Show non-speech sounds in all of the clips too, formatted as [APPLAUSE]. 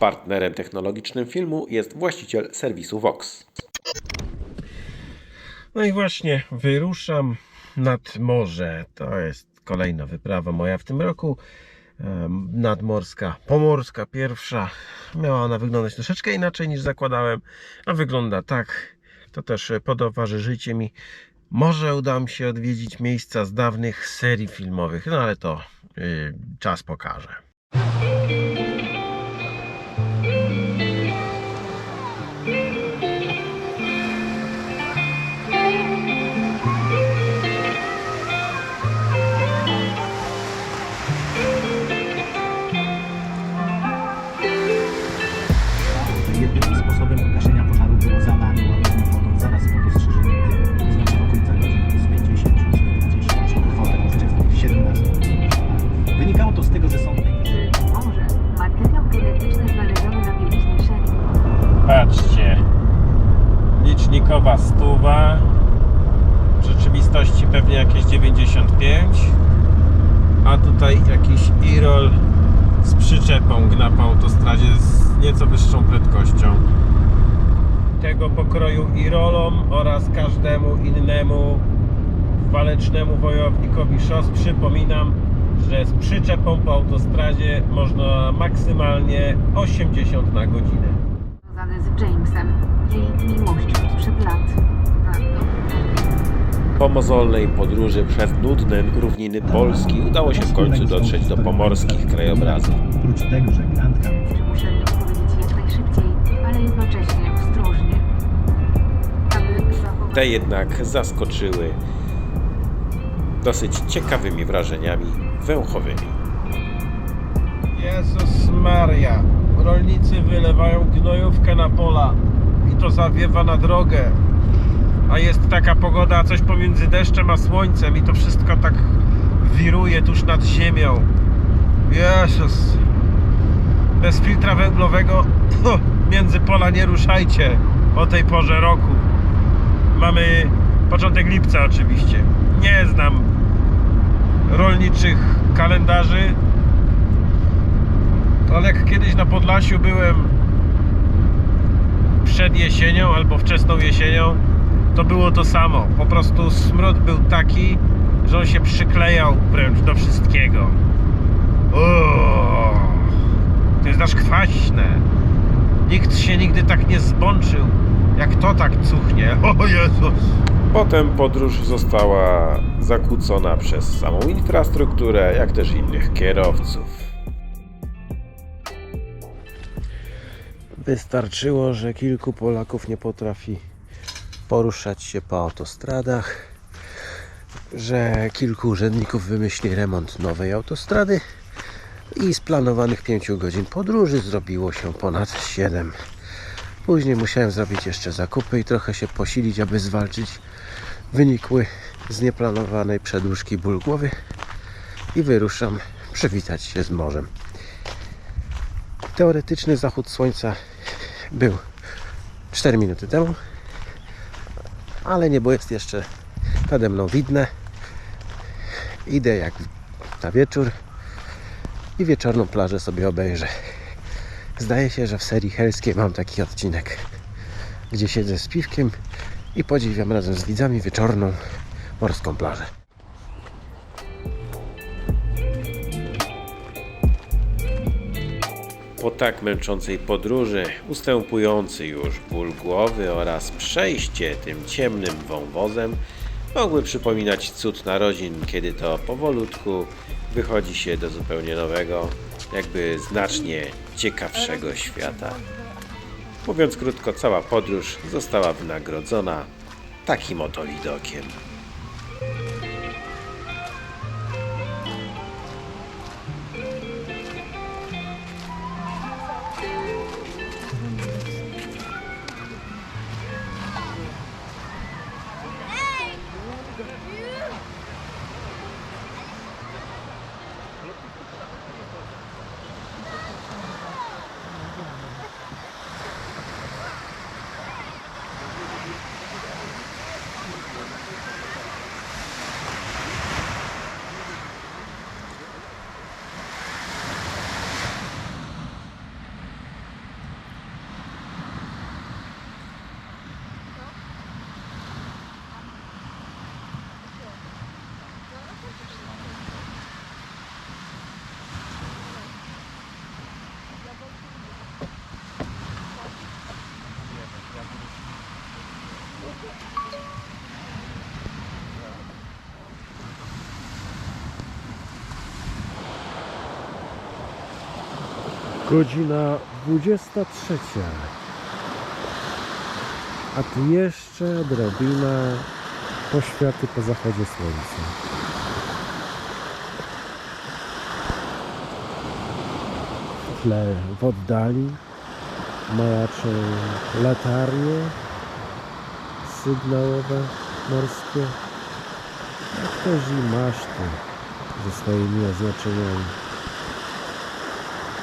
Partnerem technologicznym filmu jest właściciel serwisu Vox. No i właśnie wyruszam nad morze. To jest kolejna wyprawa moja w tym roku. Nadmorska, pomorska pierwsza. Miała ona wyglądać troszeczkę inaczej niż zakładałem. A wygląda tak. To też e, potowarzyżycie mi. Może uda mi się odwiedzić miejsca z dawnych serii filmowych, no ale to y, czas pokaże. Prędkością. Tego pokroju Irolom oraz każdemu innemu walecznemu wojownikowi szos przypominam, że z przyczepą po autostradzie można maksymalnie 80 na godzinę. Związany z Jamesem, jej miłością sprzed lat. Po mozolnej podróży przez nudne równiny Polski udało się w końcu dotrzeć do pomorskich krajobrazów. Oprócz tego, że Grand Canyon ale jednocześnie ostrożnie. Aby zachować... Te jednak zaskoczyły dosyć ciekawymi wrażeniami węchowymi. Jezus Maria. Rolnicy wylewają gnojówkę na pola i to zawiewa na drogę. A jest taka pogoda, coś pomiędzy deszczem a słońcem i to wszystko tak wiruje tuż nad ziemią. Jezus. Bez filtra węglowego [LAUGHS] między pola nie ruszajcie o tej porze roku. Mamy początek lipca oczywiście. Nie znam rolniczych kalendarzy, ale jak kiedyś na Podlasiu byłem przed jesienią albo wczesną jesienią, to było to samo. Po prostu smród był taki, że on się przyklejał wręcz do wszystkiego. Uuu, to jest aż kwaśne. Nikt się nigdy tak nie zbączył, jak to tak cuchnie. [LAUGHS] O Jezus! Potem podróż została zakłócona przez samą infrastrukturę, jak też innych kierowców. Wystarczyło, że kilku Polaków nie potrafi poruszać się po autostradach, że kilku urzędników wymyśli remont nowej autostrady i z planowanych 5 godzin podróży zrobiło się ponad 7. Później musiałem zrobić jeszcze zakupy i trochę się posilić, aby zwalczyć wynikły z nieplanowanej przedłużki ból głowy i wyruszam przywitać się z morzem. Teoretyczny zachód słońca był 4 minuty temu, ale niebo jest jeszcze nade mną widne. Idę jak na wieczór i wieczorną plażę sobie obejrzę. Zdaje się, że w serii helskiej mam taki odcinek, gdzie siedzę z piwkiem i podziwiam razem z widzami wieczorną morską plażę. Po tak męczącej podróży, ustępujący już ból głowy oraz przejście tym ciemnym wąwozem mogły przypominać cud narodzin, kiedy to powolutku wychodzi się do zupełnie nowego, jakby znacznie ciekawszego świata. Mówiąc krótko, cała podróż została wynagrodzona takim oto widokiem. Godzina 23. A tu jeszcze odrobina poświaty po zachodzie słońca. W tle w oddali majaczą latarnie sygnałowe morskie, jak i maszty ze swoimi oznaczeniami.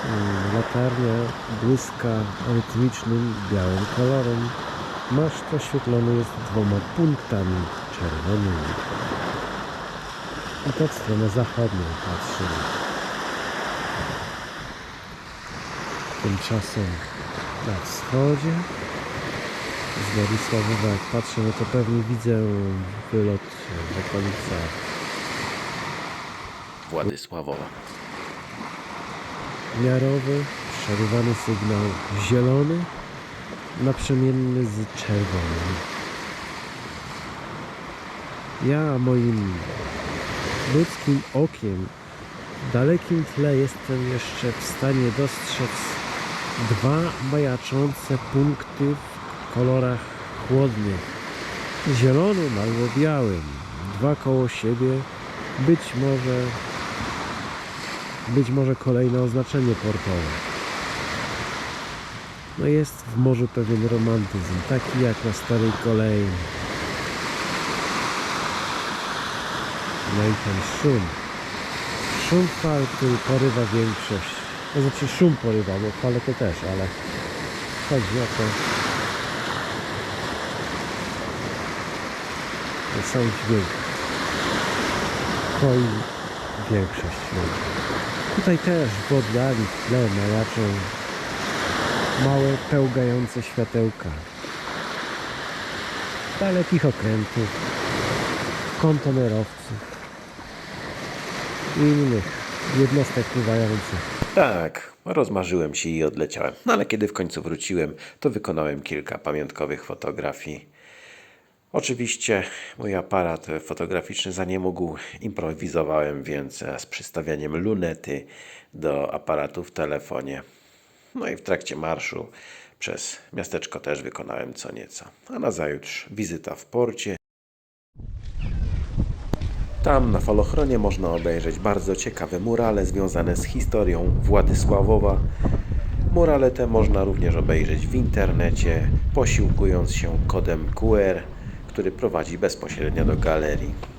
Mm, Latarnia błyska rytmicznym białym kolorem. Maszt oświetlony jest dwoma punktami czerwonymi. I to w stronę zachodnią patrzymy. Tymczasem na wschodzie z Władysławowa jak patrzę, no to pewnie widzę wylot w okolicach Władysławowa. Miarowy, przerywany sygnał zielony, naprzemienny z czerwonym. Ja moim ludzkim okiem w dalekim tle jestem jeszcze w stanie dostrzec dwa majaczące punkty w kolorach chłodnych. Zielonym albo białym. Dwa koło siebie. Być może być może kolejne oznaczenie portowe. No jest w morzu pewien romantyzm, taki jak na starej kolei. No i ten szum. Szum fal, który porywa większość. To znaczy szum porywa, bo fale to też, ale chodzi o to, że sam dźwięk koi większość ludzi. Tutaj też w oddali w tle majaczą małe, pełgające światełka. Dalekich okrętów, kontenerowców i innych jednostek pływających. Tak, rozmarzyłem się i odleciałem. No ale kiedy w końcu wróciłem, to wykonałem kilka pamiątkowych fotografii. Oczywiście mój aparat fotograficzny za nie mógł, improwizowałem więc z przystawianiem lunety do aparatu w telefonie. No i w trakcie marszu przez miasteczko też wykonałem co nieco. A nazajutrz wizyta w porcie. Tam na falochronie można obejrzeć bardzo ciekawe murale związane z historią Władysławowa. Murale te można również obejrzeć w internecie, posiłkując się kodem QR, który prowadzi bezpośrednio do galerii.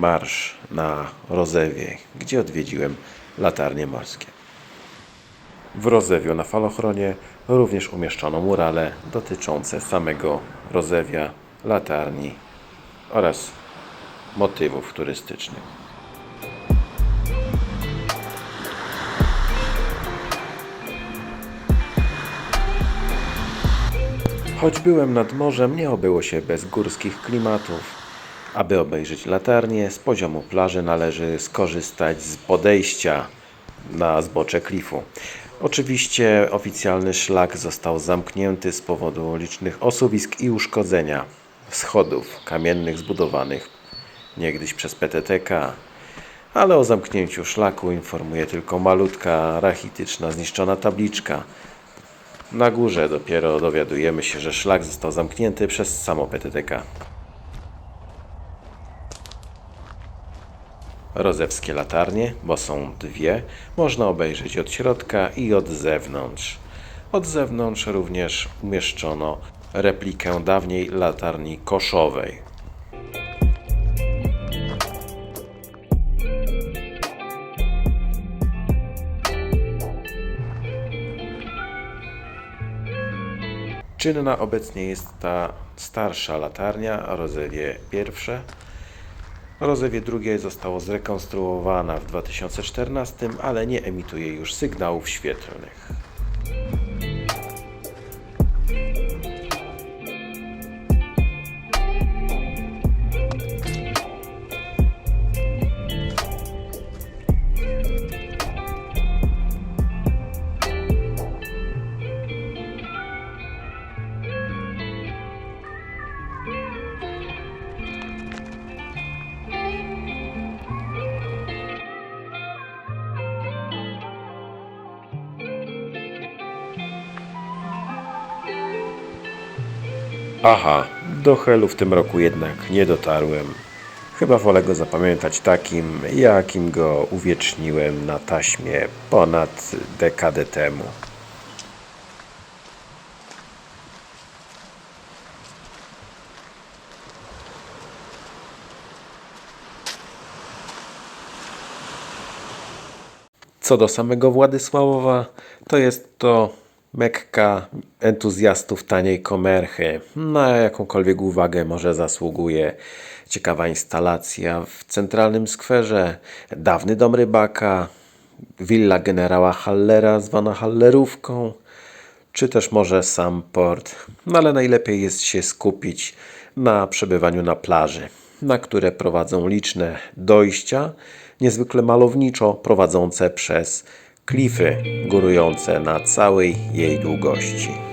Marsz na Rozewie, gdzie odwiedziłem latarnie morskie. W Rozewiu na falochronie również umieszczono murale dotyczące samego Rozewia, latarni oraz motywów turystycznych. Choć byłem nad morzem, nie obyło się bez górskich klimatów. Aby obejrzeć latarnię, z poziomu plaży należy skorzystać z podejścia na zbocze klifu. Oczywiście oficjalny szlak został zamknięty z powodu licznych osuwisk i uszkodzenia schodów kamiennych zbudowanych niegdyś przez PTTK, ale o zamknięciu szlaku informuje tylko malutka, rachityczna, zniszczona tabliczka. Na górze dopiero dowiadujemy się, że szlak został zamknięty przez samo PTTK. Rozewskie latarnie, bo są dwie, można obejrzeć od środka i od zewnątrz. Od zewnątrz również umieszczono replikę dawniej latarni koszowej. Czynna obecnie jest ta starsza latarnia, Rozewie pierwsze. Rozewie drugie zostało zrekonstruowana w 2014, ale nie emituje już sygnałów świetlnych. Aha, do Helu w tym roku jednak nie dotarłem. Chyba wolę go zapamiętać takim, jakim go uwieczniłem na taśmie ponad dekadę temu. Co do samego Władysławowa, to jest to mekka entuzjastów taniej komerchy. Na jakąkolwiek uwagę może zasługuje ciekawa instalacja w centralnym skwerze, dawny dom rybaka, willa generała Hallera zwana Hallerówką, czy też może sam port. No ale najlepiej jest się skupić na przebywaniu na plaży, na które prowadzą liczne dojścia, niezwykle malowniczo prowadzące przez klify górujące na całej jej długości.